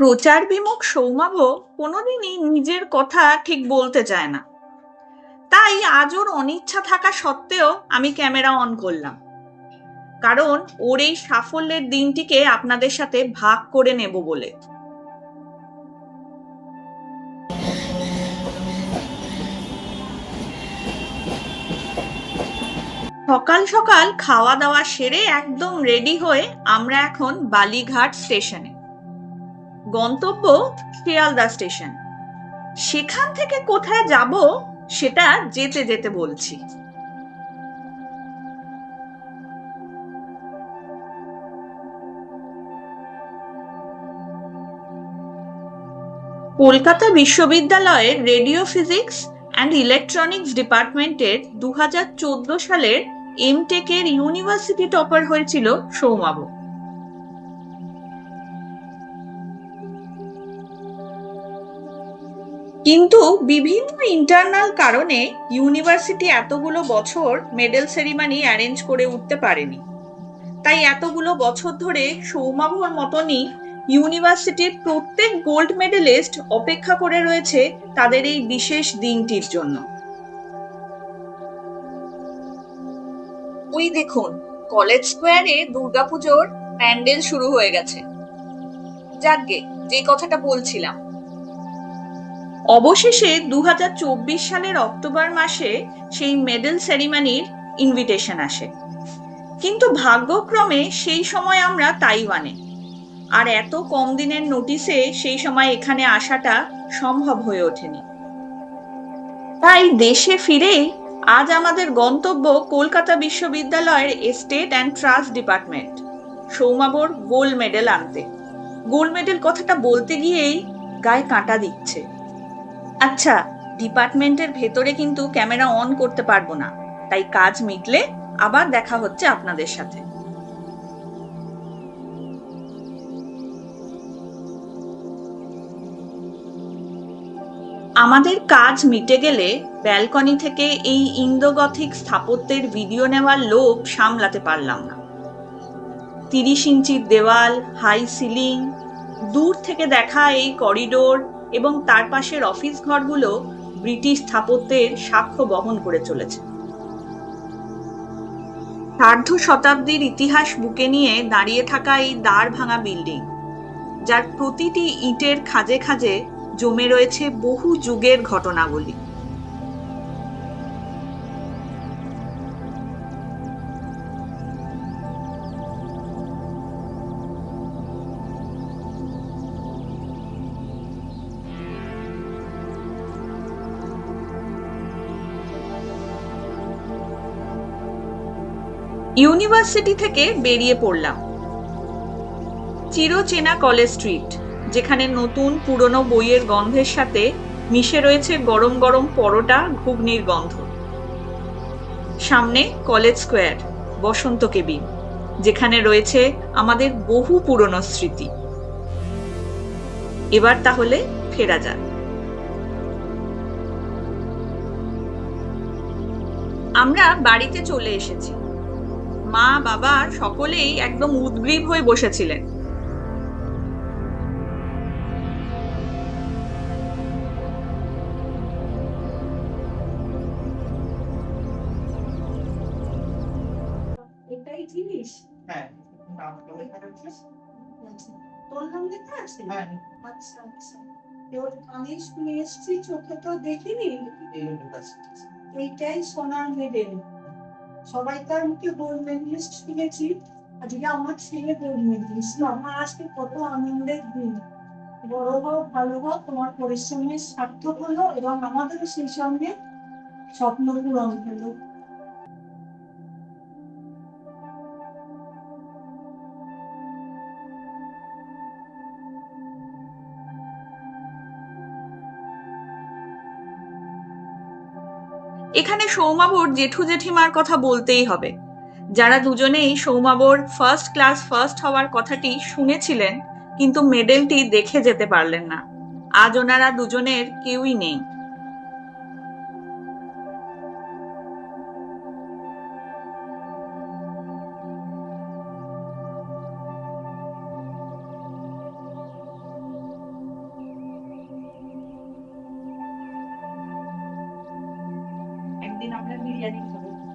প্রচার বিমুখ সৌমাভ কোনোদিনই নিজের কথা ঠিক বলতে চায় না। তাই আজ ওর অনিচ্ছা থাকা সত্ত্বেও আমি ক্যামেরা অন করলাম। কারণ ওর এই সাফল্যের দিনটিকে আপনাদের সাথে ভাগ করে নেব বলে। সকাল সকাল খাওয়া দাওয়া সেরে একদম রেডি হয়ে আমরা এখন বালিঘাট স্টেশনে গন্তব্য শিয়ালদা স্টেশন। সেখান থেকে কোথায় যাব সেটা যেতে যেতে বলছি। কলকাতা বিশ্ববিদ্যালয়ের রেডিও ফিজিক্স অ্যান্ড ইলেকট্রনিক্স ডিপার্টমেন্টের দু হাজার চোদ্দ সালের এমটেকের ইউনিভার্সিটি টপার হয়েছিল সৌমাবু কিন্তু বিভিন্ন ইন্টারনাল কারণে ইউনিভার্সিটি এতগুলো বছর মেডেল সেরিমানি অ্যারেঞ্জ করে উঠতে পারেনি। তাই এতগুলো বছর ধরে সৌমাভর মতনই ইউনিভার্সিটির প্রত্যেক গোল্ড মেডেলিস্ট অপেক্ষা করে রয়েছে তাদের এই বিশেষ দিনটির জন্য। ওই দেখুন কলেজ স্কোয়ারে দুর্গাপুজোর প্যান্ডেল শুরু হয়ে গেছে। যাকগে যে কথাটা বলছিলাম। অবশেষে দু হাজার চব্বিশ সালের অক্টোবর মাসে সেই মেডেল সেরিমানির ইনভিটেশন আসে। কিন্তু ভাগ্যক্রমে সেই সময় আমরা তাইওয়ানে। আর এত কম দিনের নোটিসে সেই সময় এখানে আসাটা সম্ভব হয়ে ওঠেনি। তাই দেশে ফিরেই আজ আমাদের গন্তব্য কলকাতা বিশ্ববিদ্যালয়ের এস্টেট অ্যান্ড ট্রাস্ট ডিপার্টমেন্ট সৌমাবর গোল্ড মেডেল আনতে। গোল্ড মেডেল কথাটা বলতে গিয়েই গায়ে কাঁটা দিচ্ছে। আচ্ছা ডিপার্টমেন্টের ভেতরে কিন্তু ক্যামেরা অন করতে পারব না। তাই কাজ মিটলে আবার দেখা হচ্ছে আপনাদের সাথে। আমাদের কাজ মিটে গেলে ব্যালকনি থেকে এই ইন্দোগথিক স্থাপত্যের ভিডিও নেওয়ার লোভ সামলাতে পারলাম না। তিরিশ ইঞ্চির দেওয়াল হাই সিলিং দূর থেকে দেখা এই করিডোর এবং তার পাশের অফিস ঘরগুলো ব্রিটিশ স্থাপত্যের সাক্ষ্য বহন করে চলেছে। সার্ধ শতাব্দীর ইতিহাস বুকে নিয়ে দাঁড়িয়ে থাকা এই দাঁড় ভাঙা বিল্ডিং, যার প্রতিটি ইটের খাজে খাজে জমে রয়েছে বহু যুগের ঘটনাগুলি ইউনিভার্সিটি থেকে বেরিয়ে পড়লাম। চিরচেনা কলেজ স্ট্রিট, যেখানে নতুন পুরনো বইয়ের গন্ধের সাথে মিশে রয়েছে গরম গরম পরোটা, ঘুগনির গন্ধ। সামনে কলেজ স্কোয়ার, বসন্ত কেবিন, যেখানে রয়েছে আমাদের বহু পুরনো স্মৃতি। এবার তাহলে ফেরা যাক। আমরা বাড়িতে চলে এসেছি। মা বাবা সকলেই একদম উদ্গ্রীব হয়ে বসেছিলেন। এটাই জিনিস? হ্যাঁ। তোর নাম লেখা আছে? হ্যাঁ। আচ্ছা আচ্ছা। তোর আমি শুনে এসছি চোখে তো দেখিনি। এইটাই সোনার মেডেল। সবাই তার মুখে গোল্ড মেডেলিস্ট শুনেছি আজকে আমার ছেলে গোল্ড মেডেলিস্ট আমার আজকে কত আনন্দের দিন। বড় হোক, ভালো হোক, তোমার পরিশ্রমের সার্থক হলো এবং আমাদের সেই সঙ্গে স্বপ্ন পূরণ হলো। এখানে সৌমাবর জেঠু জেঠিমার কথা বলতেই হবে। যারা দুজনেই সৌমাবর ফার্স্ট ক্লাস ফার্স্ট হওয়ার কথাটি শুনেছিলেন, কিন্তু মেডেলটি দেখে যেতে পারলেন না। আজ ওনারা দুজনের কেউই নেই।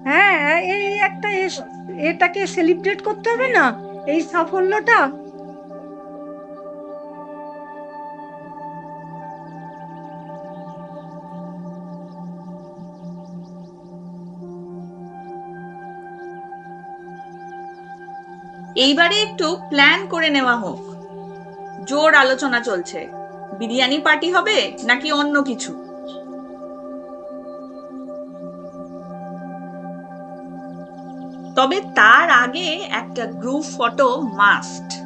হ্যাঁ এই একটা এস- এটাকে সেলিব্রেট করতে হবে না? এই সাফল্যটা? এইবারে একটু প্ল্যান করে নেওয়া হোক। জোর আলোচনা চলছে। বিরিয়ানি পার্টি হবে নাকি অন্য কিছু? তবে তার আগে একটা গ্রুপ ফটো মাস্ট।